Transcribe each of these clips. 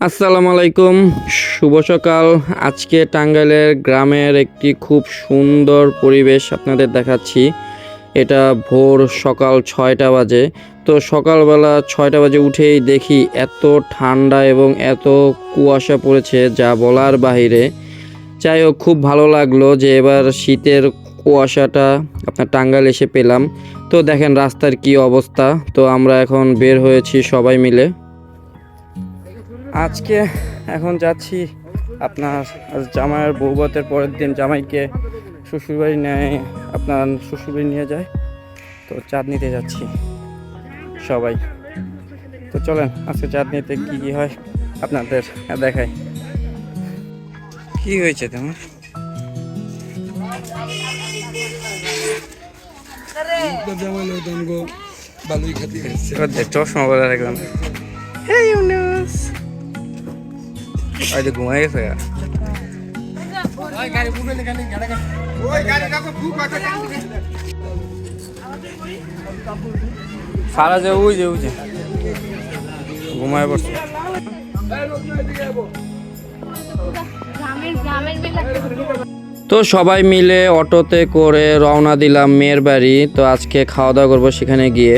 আসসালামু আলাইকুম, শুভ সকাল। আজকে টাঙ্গাইলের গ্রামের একটি খুব সুন্দর পরিবেশ আপনাদের দেখাচ্ছি। এটা ভোর সকাল ছয়টা বাজে। তো সকালবেলা ছয়টা বাজে উঠেই দেখি এত ঠান্ডা এবং এত কুয়াশা পড়েছে, যা বলার বাহিরে। যাই হোক, খুব ভালো লাগল যে এবার শীতের কুয়াশাটা আপনার টাঙ্গাইল এসে পেলাম। তো দেখেন রাস্তার কি অবস্থা। তো আমরা এখন বের হয়েছি সবাই মিলে। আজকে এখন যাচ্ছি আপনার জামাইয়ের বৌবাতের পরের দিন জামাইকে শ্বশুরবাড়ি নেয় আপনার শ্বশুরবাড়ি নিয়ে যায়। তো চাঁদ নিতে যাচ্ছি সবাই। তো চলেন আজকে চাঁদ নিতে কী কী হয় আপনাদের দেখাই। কি হয়েছে তোমার? চশমা বলে রাখলাম হে ইউনুস আজ ঘুমাই গেছে সারা যে ওই যে ওই যে। ঘুমায় পড়ছে। তো সবাই মিলে অটোতে করে রওনা দিলাম মেয়ের বাড়ি। তো আজকে খাওয়া দাওয়া করব সেখানে গিয়ে।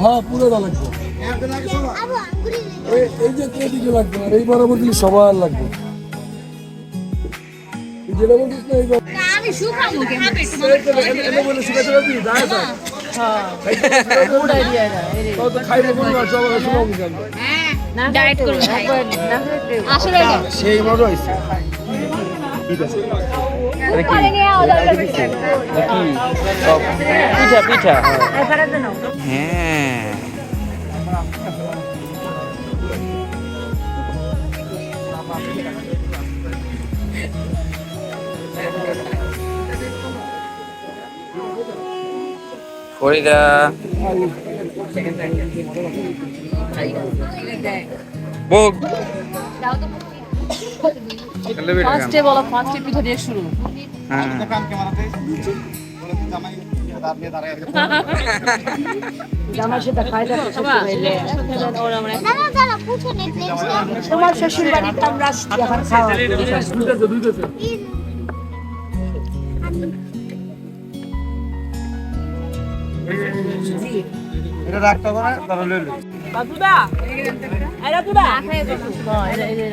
হ্যাঁ পুরো এই লাগবে আর এই বরাবর দিলে সবার লাগবে। যেটা বলছিস না এই আমি শুকাবো বলে শুকাতে পারবি? দাঁড়া? হ্যাঁ। সেই হয়েছে পিঠা পিঠা। হ্যাঁ। ফরিদা ভোগ ফার্স্টে বলো ফার্স্টে পিঠা দিয়ে শুরু। হ্যাঁ। তোমার শ্বশুর বাড়ির আমরা খাওয়া দুইটাতে দুইটাতে বাবুদা এই বাবুদা হ্যাঁ এটা এই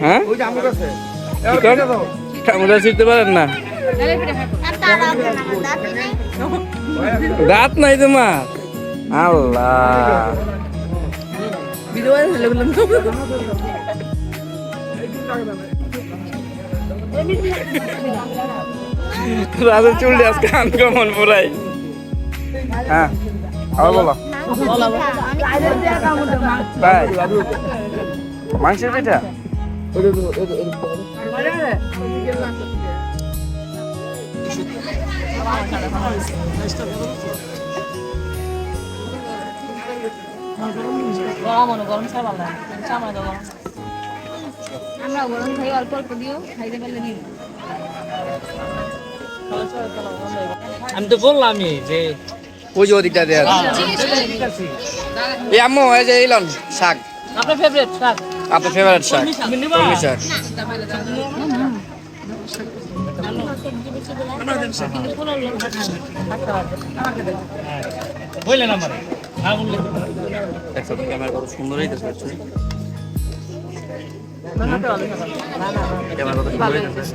হ্যাঁ? করেন? শিখতে পারেন না? দাঁত নাই তোমার। আল্লাহ। রাজের চুল আজকে আনকমন পুরাই। হ্যাঁ আবার বলো। তাই মাংসের পিঠা? তো গরম হলো গরম ছাড়া ভালো লাগে চামড়া দাও গরম আমরা গরম খাই অল্প অল্প দিও খাইতে পারলে নিও আমি তো বললামই যে ওই যে ওদিকটা দেওয়া এই আম্মু এই যে ইলন শাক। আপনার ফেভারিট শাক? আপনার ফেভারিট শাক। কলমি শাক। বললেন আমার। ক্যামেরা কত সুন্দর হইতেছে ক্যামেরা কত সুন্দর হইতেছে।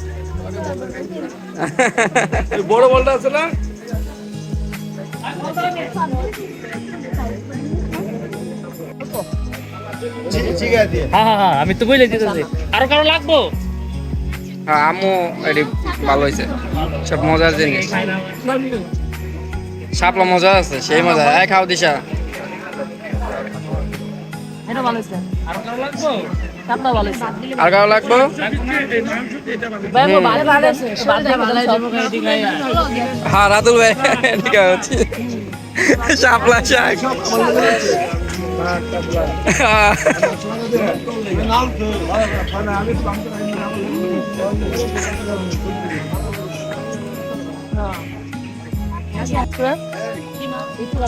বড় বলটা আছে না? হ্যাঁ হ্যাঁ হ্যাঁ আমি তো বুঝলে দিতেছি। আরও কারও লাগবো? হ্যাঁ আমও এটি ভালো হয়েছে। সব মজার জিনিস। শাপলা মজা আছে সেই মজা। এক খাও দিশা। এটা ভালো হয়েছে। আরও কারও লাগবো? আর কারও লাগবো? ভাই ভালো ভালো হয়েছে ভালো হ্যাঁ রাতুল ভাই ঠিক আছে শাপলা শাক।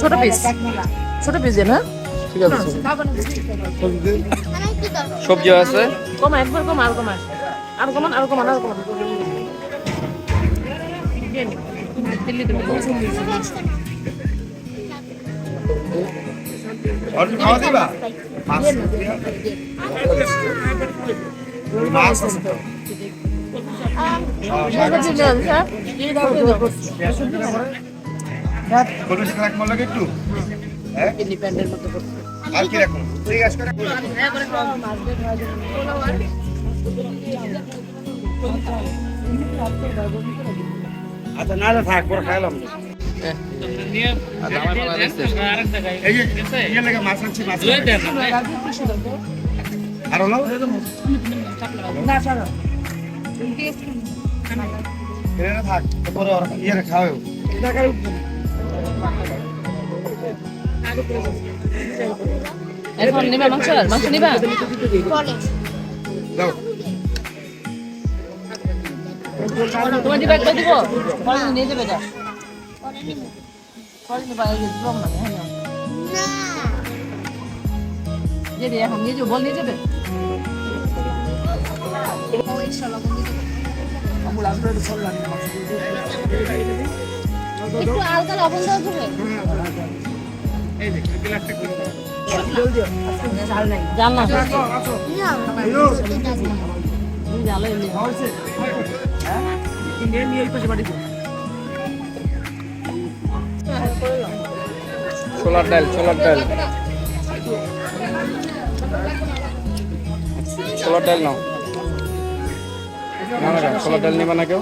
ছোট পিস ছোট পিস না? ঠিক আছে। সবজিও আছে? কমা একবার কমা আর কমা। আর কমান আর কমান আর কমান খাওয়া দিবা? মাছ। আছে আর কি রাখুন? ঠিক আছে আচ্ছা না থাক পরে খাইলাম। আছে? ইয়ে। আর হলো? থাক পরে ওরা ইয়ে খাওয়াও এখন নিবা মাংস মাংস নিবা। দাও। তোমার দিবা একটা দিব? পরে নিয়ে যাবে যা। পরে নিবা এই দিব মানে হ্যাঁ। যে দিয়ে এখন নিয়ে যাব বল নিয়ে যাবে? একটু আলগা লবণ দেওয়া যাবে ছোলার ডাল ছোলার ডাল। ছোলার ডাল নাও। না না ছোলার ডাল নিবা না কেউ?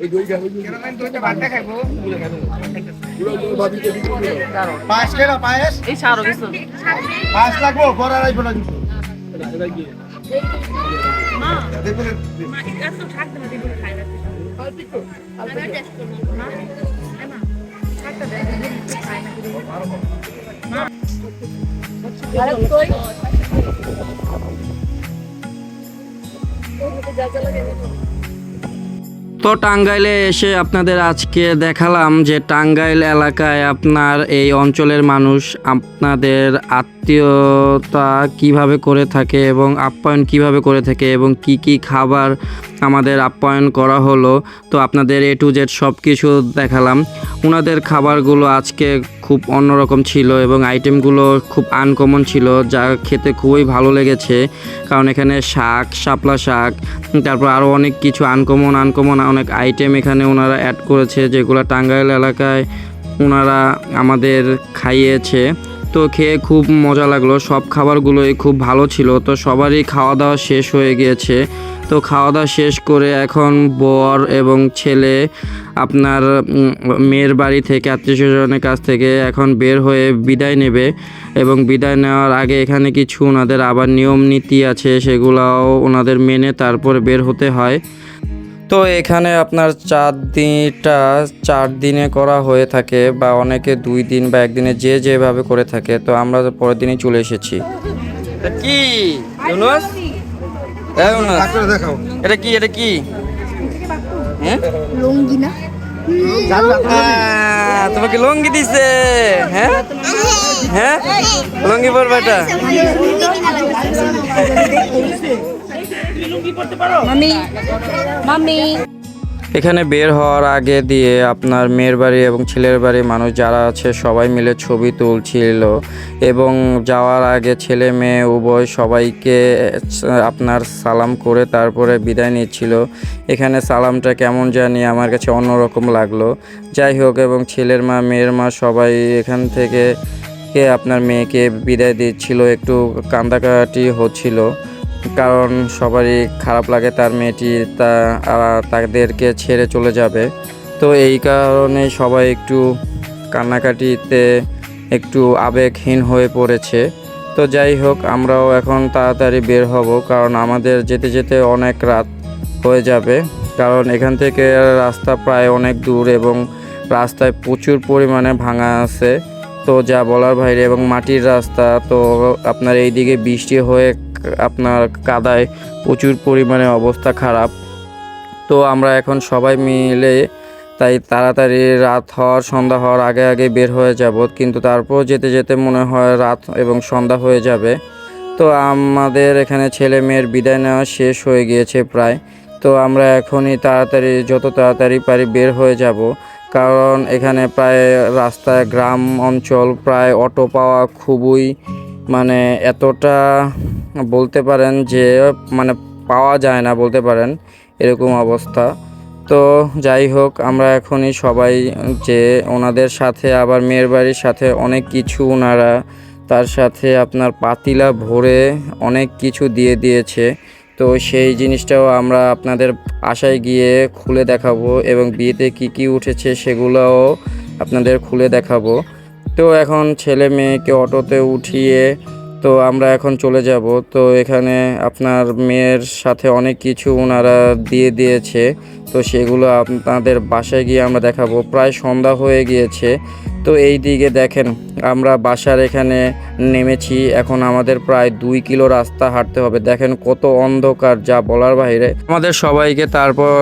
হয়েছে গলা খাবার দিয়ে গেছে। হ্যাঁ তাহলে একটা মানে একটু কমিয়া লাই ঠিক আছে মানে ঝামেলা হইতেছে একবার দুজন আর হাত দুটো কই? এটা হইবো একবার একটু অল্প একটু হয়েছে স্যার না দেখো না এই দুটো ধরতে আছে কত দূর হ্যাঁ হ্যাঁ দাঁড়াও পাঁচ কেনা পায়েস এই সারও কিছু পাঁচ লাগবো পরে আড়াইশো লাগবে দেখুন তো টাঙ্গাইলে এসে আপনাদের আজকে দেখালাম যে টাঙ্গাইল এলাকায় আপনার এই অঞ্চলের মানুষ আপনাদের আত্মীয়তা কীভাবে করে থাকে এবং আপ্যায়ন কীভাবে করে থাকে এবং কি কি খাবার আমাদের আপ্যায়ন করা হলো। তো আপনাদের এ টু জেড সব কিছু দেখালাম। ওনাদের খাবারগুলো আজকে খুব অন্যরকম ছিল এবং আইটেমগুলো খুব আনকমন ছিল, যা খেতে খুবই ভালো লেগেছে। কারণ এখানে শাক, শাপলা শাক, তারপর আরও অনেক কিছু আনকমন আনকমন অনেক আইটেম এখানে ওনারা অ্যাড করেছে, যেগুলো টাঙ্গাইল এলাকায় ওনারা আমাদের খাইয়েছে। তো খেয়ে খুব মজা লাগল। সব খাবারগুলোই খুব ভালো ছিল। তো সবারই খাওয়া দাওয়া শেষ হয়ে গিয়েছে। তো খাওয়া দাওয়া শেষ করে এখন বর এবং ছেলে আপনার মেয়ের বাড়ি থেকে, আত্মীয় স্বজনের কাছ থেকে এখন বের হয়ে বিদায় নেবে এবং বিদায় নেওয়ার আগে এখানে কিছু ওনাদের আবার নিয়ম নীতি আছে, সেগুলাও ওনাদের মেনে তারপরে বের হতে হয়। তো এখানে আপনার চার দিনটা চার দিনে করা হয়ে থাকে বা অনেকে দুই দিন বা একদিনে যে যেভাবে করে থাকে তো আমরা তো পরের দিনই চলে এসেছি। কি? এটা কি? এটা কি? হ্যাঁ? লুঙ্গি না? আহ, তোমাকে লুঙ্গি দিছে। হ্যাঁ? হ্যাঁ? লুঙ্গি পরবে এটা? মামি মামি এখানে বের হওয়ার আগে দিয়ে আপনার মেয়ের বাড়ি এবং ছেলের বাড়ি মানুষ যারা আছে সবাই মিলে ছবি তুলছিল এবং যাওয়ার আগে ছেলে মেয়ে উভয় সবাইকে আপনার সালাম করে তারপরে বিদায় নিচ্ছিল। এখানে সালামটা কেমন জানি আমার কাছে অন্যরকম লাগল। যাই হোক এবং ছেলের মা মেয়ের মা সবাই এখান থেকে কে আপনার মেয়েকে বিদায় দিচ্ছিল একটু কান্দাকাটি হচ্ছিল। কারণ সবারই খারাপ লাগে তার মেয়েটি তা তাদেরকে ছেড়ে চলে যাবে। তো এই কারণে সবাই একটু কান্নাকাটিতে একটু আবেগহীন হয়ে পড়েছে। তো যাই হোক, আমরাও এখন তাড়াতাড়ি বের হব কারণ আমাদের যেতে যেতে অনেক রাত হয়ে যাবে। কারণ এখান থেকে রাস্তা প্রায় অনেক দূর এবং রাস্তায় প্রচুর পরিমাণে ভাঙা আছে। তো যা বলার বাইরে এবং মাটির রাস্তা, তো আপনার এই দিকে বৃষ্টি হয়ে আপনার কাদায় প্রচুর পরিমাণে অবস্থা খারাপ। তো আমরা এখন সবাই মিলে তাই তাড়াতাড়ি রাত হওয়ার, সন্ধ্যা হওয়ার আগে আগে বের হয়ে যাব। কিন্তু তারপর যেতে যেতে মনে হয় রাত এবং সন্ধ্যা হয়ে যাবে। তো আমাদের এখানে ছেলে মেয়ের বিদায় নেওয়া শেষ হয়ে গিয়েছে প্রায়। তো আমরা এখনই তাড়াতাড়ি, যত তাড়াতাড়ি পারি বের হয়ে যাব। কারণ এখানে প্রায় রাস্তায় গ্রাম অঞ্চল, প্রায় অটো পাওয়া খুবই মানে এতটা বলতে পারেন যে মানে পাওয়া যায় না বলতে পারেন, এরকম অবস্থা। তো যাই হোক, আমরা এখনই সবাই যে ওনাদের সাথে, আবার মেয়ের বাড়ির সাথে অনেক কিছু ওনারা তার সাথে আপনার পাতিলা ভরে অনেক কিছু দিয়ে দিয়েছে। তো সেই জিনিসটাও আমরা আপনাদের আশায় গিয়ে খুলে দেখাবো এবং বিয়েতে কি কি উঠেছে সেগুলোও আপনাদের খুলে দেখাবো। তো এখন ছেলে মেয়েকে অটোতে উঠিয়ে তো আমরা এখন চলে যাব। তো এখানে আপনার মেয়ের সাথে অনেক কিছু ওনারা দিয়ে দিয়েছে। তো সেগুলো আপনাদের বাসায় গিয়ে আমরা দেখাবো। প্রায় সন্ধ্যা হয়ে গিয়েছে। তো এই দিকে দেখেন আমরা বাসার এখানে নেমেছি। এখন আমাদের প্রায় দুই কিলো রাস্তা হাঁটতে হবে। দেখেন কত অন্ধকার, যা বলার বাইরে আমাদের সবাইকে তারপর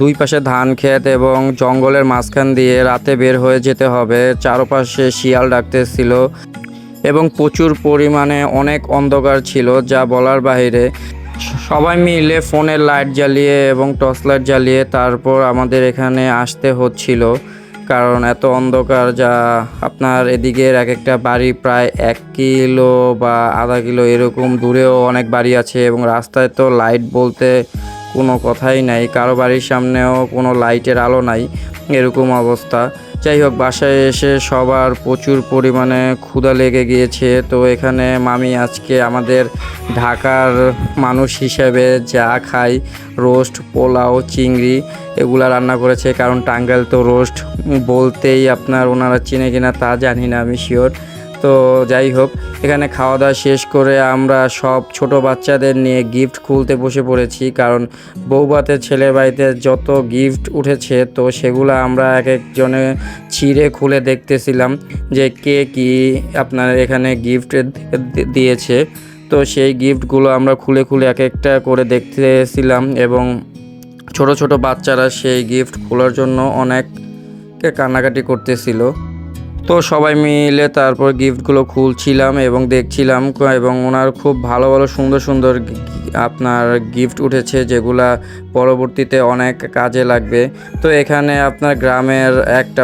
দুই পাশে ধান ক্ষেত এবং জঙ্গলের মাঝখান দিয়ে রাতে বের হয়ে যেতে হবে। চারপাশে শিয়াল ডাকতেছিল এবং প্রচুর পরিমাণে অনেক অন্ধকার ছিল, যা বলার বাইরে সবাই মিলে ফোনের লাইট জ্বালিয়ে এবং টর্চ লাইট জ্বালিয়ে তারপর আমাদের এখানে আসতে হচ্ছিল। কারণ এত অন্ধকার যা আপনার এদিকের এক একটা বাড়ি প্রায় এক কিলো বা আধা কিলো এরকম দূরেও অনেক বাড়ি আছে এবং রাস্তায় তো লাইট বলতে কোনো কথাই নাই। কারও বাড়ির সামনেও কোনো লাইটের আলো নাই। এরকম অবস্থা। যাই হোক, বাসায় এসে সবার প্রচুর পরিমাণে ক্ষুধা লেগে গিয়েছে। তো এখানে মামি আজকে আমাদের ঢাকার মানুষ হিসেবে যা খাই, রোস্ট, পোলাও, চিংড়ি এগুলা রান্না করেছে। কারণ টাঙ্গাইল তো রোস্ট বলতেই আপনার ওনারা চিনে কিনা তা জানি না আমি শিওর তো যাই হোক, এখানে খাওয়া দাওয়া শেষ করে আমরা সব ছোট বাচ্চাদের নিয়ে গিফট খুলতে বসে পড়েছি। কারণ বৌভাতের ছেলে বাড়িতে যত গিফট উঠেছে, তো সেগুলো আমরা এক একজনে ছিঁড়ে খুলে দেখতেছিলাম যে কে কি আপনার এখানে গিফট দিয়েছে। তো সেই গিফটগুলো আমরা খুলে খুলে এক একটা করে দেখতেছিলাম এবং ছোট ছোট বাচ্চারা সেই গিফট খোলার জন্য অনেক কান্নাকাটি করতেছিল। তো সবাই মিলে তারপর গিফটগুলো খুলছিলাম এবং দেখছিলাম এবং ওনার খুব ভালো ভালো সুন্দর সুন্দর আপনার গিফট উঠেছে যেগুলা পরবর্তীতে অনেক কাজে লাগবে। তো এখানে আপনার গ্রামের একটা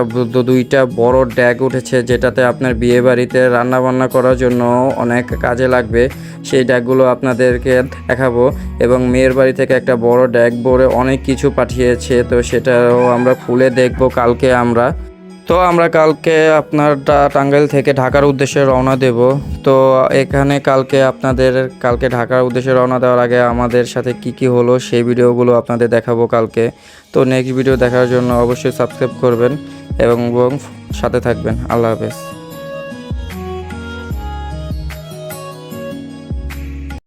দুইটা বড় ড্যাগ উঠেছে যেটাতে আপনার বিয়ে বাড়িতে রান্না বান্না করার জন্য অনেক কাজে লাগবে। সেই ড্যাগগুলো আপনাদেরকে দেখাবো এবং মেয়ের বাড়ি থেকে একটা বড় ড্যাগ বোর্ডে অনেক কিছু পাঠিয়েছে, তো সেটাও আমরা খুলে দেখব কালকে আমরা। তো আমরা কালকে আপনার টাঙ্গাইল থেকে ঢাকার উদ্দেশ্যে রওনা দেব। তো এখানে কালকে আপনাদের, কালকে ঢাকার উদ্দেশ্যে রওনা দেওয়ার আগে আমাদের সাথে কি কি হলো সেই ভিডিওগুলো আপনাদের দেখাবো কালকে। তো নেক্সট ভিডিও দেখার জন্য অবশ্যই সাবস্ক্রাইব করবেন এবং সাথে থাকবেন। আল্লাহ হাফেজ।